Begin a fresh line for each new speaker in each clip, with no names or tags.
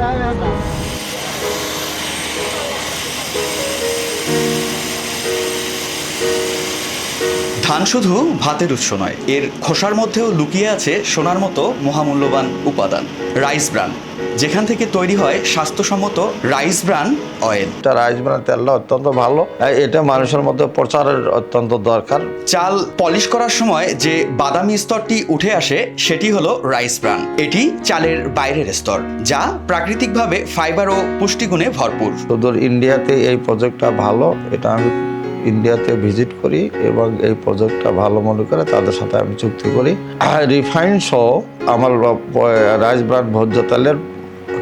来来来 ধান শুধু ভাতের উৎস নয় এর খোসার মধ্যেও লুকিয়ে আছে সোনার মতো মহামূল্যবান উপাদান রাইস ব্রান। যেখান থেকে তৈরি হয় স্বাস্থ্যসম্মত রাইস ব্রান অয়েল।
এটা রাইস ব্রান তেলটা অত্যন্ত ভালো। এটা মানুষের মধ্যে প্রচারের অত্যন্ত দরকার।
চাল পলিশ করার সময় যে বাদামি স্তরটি উঠে আসে সেটি হলো রাইস ব্রান। এটি চালের বাইরের স্তর যা প্রাকৃতিকভাবে ফাইবার ও পুষ্টিগুণে ভরপুর।
সুদূর ইন্ডিয়াতে এই প্রজেক্টটা ভালো এটা আমি ইন্ডিয়াতে ভিজিট করি এবং এই প্রজেক্টটা ভালো মনে করে তাদের সাথে আমি চুক্তি করি। আর রিফাইন সহ আমার রাইস ব্রান ভোজ্য তেলের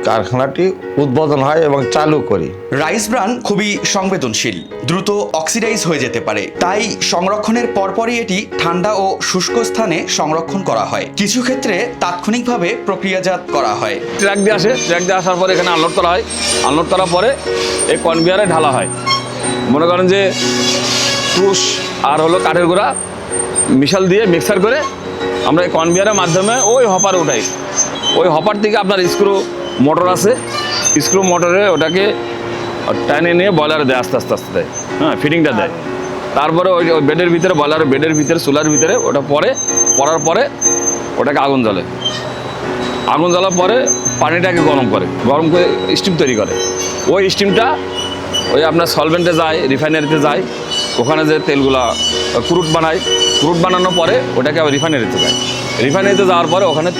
কারখানাটি উদ্বোধন হয় এবং চালু করি।
রাইস ব্রান খুবই সংবেদনশীল দ্রুত অক্সিডাইজ হয়ে যেতে পারে। তাই সংরক্ষণের পরপরই এটি ঠান্ডা ও শুষ্ক স্থানে সংরক্ষণ করা হয়। কিছু ক্ষেত্রে তাৎক্ষণিকভাবে প্রক্রিয়াজাত করা হয়।
ট্র্যাক দিয়ে আসে ট্র্যাক দিয়ে আসার পরে এখানে আনলোড করা হয়। আনলোড করার পরে এই কনভিয়ারে ঢালা হয়। মনে করেন যে তুষ আর হলো কাঠের গুঁড়া মিশাল দিয়ে মিক্সার করে আমরা এই কনভিয়ারের মাধ্যমে ওই হপার উঠাই। ওই হপার থেকে আপনার স্ক্রু মোটর আছে, স্ক্রু মোটরে ওটাকে টানে নিয়ে বয়লারে দেয়, আস্তে আস্তে আস্তে দেয়। হ্যাঁ ফিটিংটা দেয়। তারপরে ওই বেডের ভিতরে বয়লার, বেডের ভিতরে, চুলার ভিতরে, ওটা পরে পড়ার পরে ওটাকে আগুন জ্বলে। আগুন জ্বালার পরে পানিটাকে গরম করে গরম করে স্টিম তৈরি করে। ওই স্টিমটা ওই আপনার সলভেন্টে যায় রিফাইনারিতে যায়, ওখানে যে তেলগুলা ক্রুট বানায় ক্রুট বানানোর পরে ওটাকে আবার রিফাইনারিতে যায় রিফাইনারিতে যাওয়ার পরে ওখানে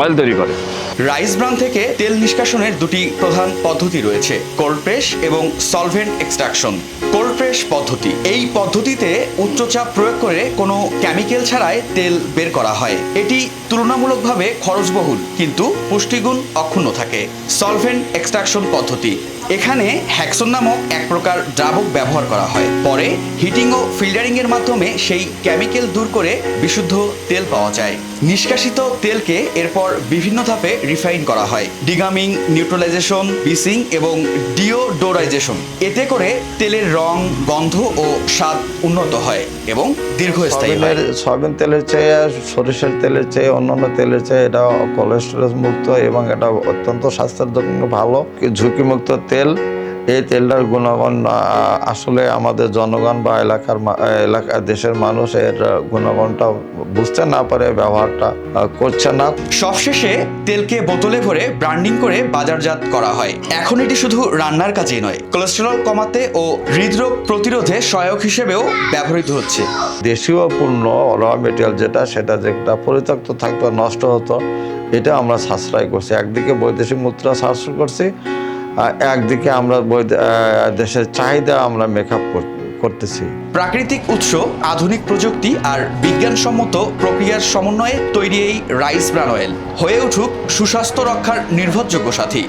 অয়েল তৈরি করে।
রাইস ব্রান থেকে তেল নিষ্কাশনের দুটি প্রধান পদ্ধতি রয়েছে, কোল্ড প্রেস এবং সলভেন্ট এক্সট্রাকশন। কোল্ড প্রেস পদ্ধতি। এই পদ্ধতিতে উচ্চচাপ প্রয়োগ করে কোনো কেমিক্যাল ছাড়াই তেল বের করা হয়। এটি তুলনামূলকভাবে খরচবহুল, কিন্তু পুষ্টিগুণ অক্ষুণ্ণ থাকে। সলভেন্ট এক্সট্রাকশন পদ্ধতি। এখানে হ্যাক্সন নামক এক প্রকার দ্রাবক ব্যবহার করা হয়। পরে হিটিং ও ফিল্টারিং এর মাধ্যমে সেই কেমিক্যাল দূর করে বিশুদ্ধ তেল পাওয়া যায়। নিষ্কাশিত তেলকে এরপর বিভিন্ন ধাপে রিফাইন করা হয়। ডিগামিং, নিউট্রালাইজেশন বিসিং এবং ডিওডোরাইজেশন। এতে করে তেলের রং, গন্ধ ও স্বাদ উন্নত হয় এবং দীর্ঘস্থায়ী হয়।
সয়াবিন তেলের চেয়ে, সরিষার তেলের চেয়ে, অন্যান্য তেলের চেয়ে এটা কোলেস্টেরল মুক্ত এবং এটা অত্যন্ত স্বাস্থ্যের জন্য ভালো। ঝুঁকিমুক্ত তেল এই তেলটার গুণগণ আসলে আমাদের জনগণ বা এলাকার মা- এলাকা দেশের মানুষ এর গুণগণটা বুঝতে না পারে ব্যবহারটা করছে না।
সবশেষে তেলকে বোতলে ভরে ব্র্যান্ডিং করে বাজারজাত করা হয়। এখন এটি শুধু রান্নার কাজেই নয় কোলেস্টেরল কমাতে ও হৃদরোগ প্রতিরোধে সহায়ক হিসেবেও ব্যবহৃত হচ্ছে।
দেশীয় পণ্য র মেটেরিয়াল যেটা সেটা যেটা পরিত্যক্ত থাকতো নষ্ট হতো এটা আমরা সাশ্রয় করছি। একদিকে বৈদেশিক মুদ্রা সাশ্রয় করছি একদিকে আমরা দেশের চাহিদা আমরা মেকআপ করতেছি।
প্রাকৃতিক উৎস, আধুনিক প্রযুক্তি আর বিজ্ঞানসম্মত প্রক্রিয়ার সমন্বয়ে তৈরি এই রাইস ব্রান অয়েল হয়ে উঠুক সুস্বাস্থ্য রক্ষার নির্ভরযোগ্য সাথী।